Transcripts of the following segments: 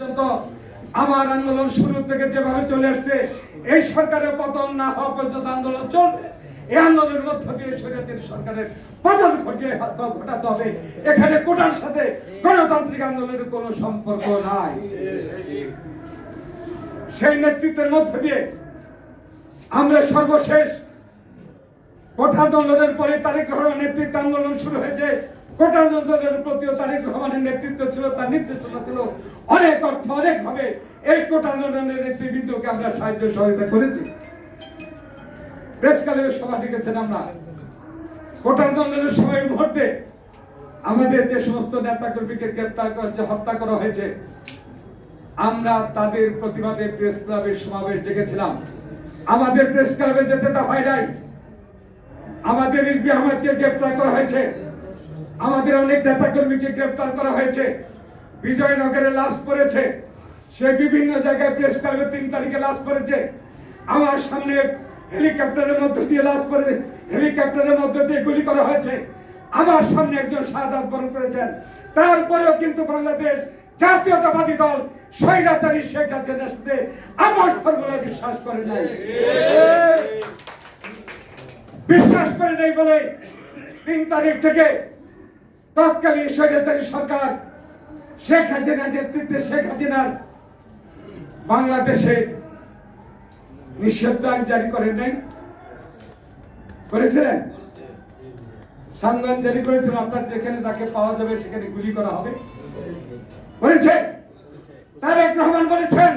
পর্যন্ত আমার আন্দোলন শুরু থেকে যেভাবে চলে আসছে, এই সরকারের পতন না হওয়া পর্যন্ত আন্দোলন চলবে। এই আন্দোলনের মধ্য দিয়ে স্বৈরাচারী সরকারের পতন ঘটিয়ে ঘটাতে হবে। এখানে কোটার সাথে গণতান্ত্রিক আন্দোলনের কোনো সম্পর্ক নাই। সেই নেতৃত্বের মধ্য দিয়ে আমরা সর্বশেষ কোটা আন্দোলনের পরে তারেক নেতৃত্বে আন্দোলন শুরু হয়েছে। কোটা আন্দোলনের প্রতিও তারেক রহমানের নেতৃত্ব ছিল তার নির্দেশনা ছিল অনেক অর্থ অনেক ভাবে এই কোটা আন্দোলনের নেতৃবৃন্দকে আমরা সাহায্য সহায়তা করেছি। প্রেস ক্লাবের সভা ডেকেছেন আমরা। কোটা আন্দোলনের সময় মুহূর্তে আমাদের যে সমস্ত নেতা কর্মীকে গ্রেপ্তার হয়েছে, হত্যা করা হয়েছে আমরা তাদের প্রতিবাদে প্রেস ক্লাবের সমাবেশ ডেকেছিলাম। আমাদের প্রেস ক্লাবে যেতে তা হয় নাই। আমাদের ইসবি আহমেদকে গ্রেপ্তার করা হয়েছে। আমাদের অনেক নেতা কর্মীকে গ্রেপ্তার করা হয়েছে। বিজয়নগরে লাশ পড়েছে। সে বিভিন্ন জায়গায় প্রেস ক্লাবে তিন তারিখে লাশ পড়েছে। আমার সামনে হেলিকপ্টারের মধ্য দিয়ে লাশ পড়ে হেলিকপ্টারের মধ্য দিয়ে গুলি করা হয়েছে। আমার সামনে একজন শাহাদাত বরণ করেছেন। তারপরেও কিন্তু বাংলাদেশ জাতীয়তাবাদী দল স্বৈরাচারী শেখ হাসিনার সাথে আমার ফর্মুলা বিশ্বাস করে নাই। বিশ্বাস করে নাই বলে তিন তারিখ থেকে তৎকালীন স্বৈরাচারী সরকার শেখ হাসিনার নেতৃত্বে শেখ হাসিনার বাংলাদেশে নিষেধাজ্ঞা জারি করেন নাই। করেছিলেন? সংবিধান জারি যেখানে তাকে পাওয়া যাবে সেখানে গুলি করা হবে। করেছে? তারেক রহমান বলেছেন,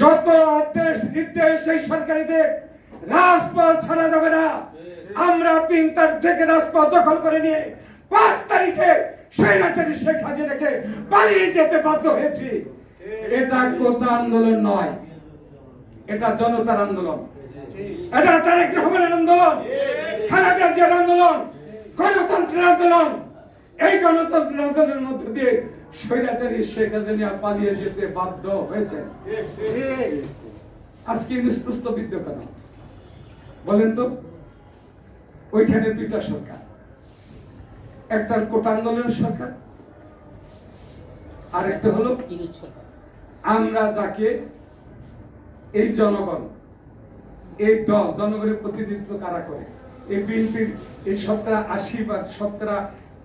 যত আদেশ নির্দেশ সেই সরকারিদের, রাজপথ ছাড়া যাবে না। আমরা তিন তারিখ থেকে রাজপথ দখল করে নিয়ে পাঁচ তারিখে স্বৈরাচারী শেখ হাসিনাকে পালিয়ে যেতে বাধ্য হয়েছি। এটা কোটা আন্দোলন নয়, এটা জনতার আন্দোলন। এটা তারেক রহমানের আন্দোলন, খালেদা জিয়ার আন্দোলন, গণতন্ত্রের আন্দোলন। এই গণতন্ত্রের আন্দোলনের মধ্য দিয়ে স্বৈরাচারী শেখ হাসিনা পালিয়ে যেতে বাধ্য হয়েছে। আজকে নিষ্প্রস্ত বিদ্য বলেন তো। ওইখানে দুইটা সরকার। একটা কোটা আন্দোলনের সরকার আর একটা হলো আমরা যাকে এই জনগণ এই দল জনগণের প্রতিনিধিত্ব কারা করে? এই বিএনপির এই শতকরা আশি বা শতকরা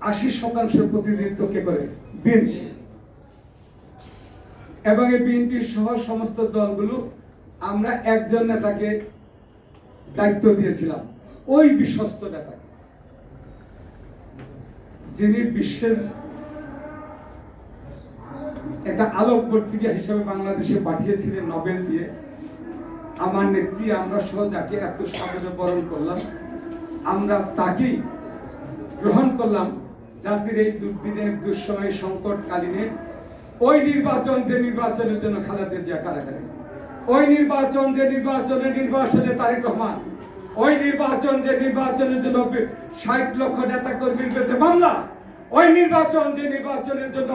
আশি শতাংশের প্রতিনিধিত্ব কে করে? বিএনপি। এবং এই বিএনপির সহ সমস্ত দলগুলো আমরা একজন নেতাকে দায়িত্ব দিয়েছিলাম। ওই বিশ্বস্ত নেতাকে, যিনি বিশ্বের একটা আলোক পত্রিকা হিসেবে বাংলাদেশে পাঠিয়েছিলেন নোবেল দিয়ে, আমার নেত্রী, আমরা সহ যাকে এত সাদরে বরণ করলাম, আমরা তাকেই গ্রহণ করলাম জাতির এই দুর্দিনে দুঃসময় সংকটকালীনে। ওই নির্বাচন যে নির্বাচনের জন্য খালেদা জিয়া কারাগারে, ওই নির্বাচন যে নির্বাচনে নির্বাচনে তারেক রহমান ওই নির্বাচন যে নির্বাচনের জন্য ষাট লক্ষ নেতা কর্মীর বিরুদ্ধে মামলা, ওই নির্বাচন যে নির্বাচনের জন্য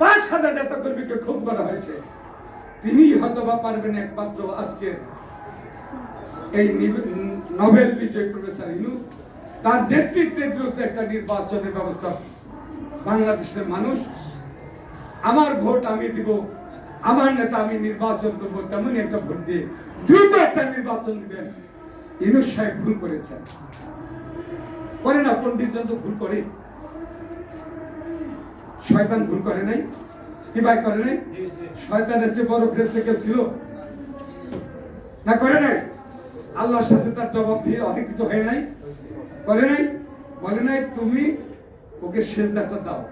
পাঁচ হাজার নেতা কর্মীকে খুন করা হয়েছে তিনি হয়তো বা পারবেন একমাত্র আজকে এই নোবেল বিজয় প্রফেসর ইউনুস। তার নেতৃত্বে দ্রুত একটা নির্বাচনের ব্যবস্থা বাংলাদেশের মানুষ, আমার ভোট আমি দিব, আমার নেতা আমি নির্বাচন করব, তেমনই একটা ভোট দিয়ে দ্রুত একটা নির্বাচন দিবেন। ইনুস সাহেব ভুল করেছেন। করে না পণ্ডিতজন তো ভুল করে। শয়তান ভুল করে নাই ভাই করে নাই। শয়তানের চেয়ে বড় ফ্রেস থেকে ছিল? না করে নাই। আল্লাহর সাথে তার জবাব দিয়ে অনেক কিছু হয় নাই। করে নাই। বলে নাই তুমি ওকে শেষ দেখা দাও।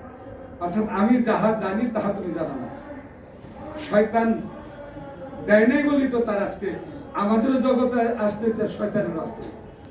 অর্থাৎ আমি যাহা জানি তাহা তুমি জানো না। শয়তান দেয় নাই বলি তো তার আজকে আমাদেরও জগতে আসতেছে শয়তানের রক্ত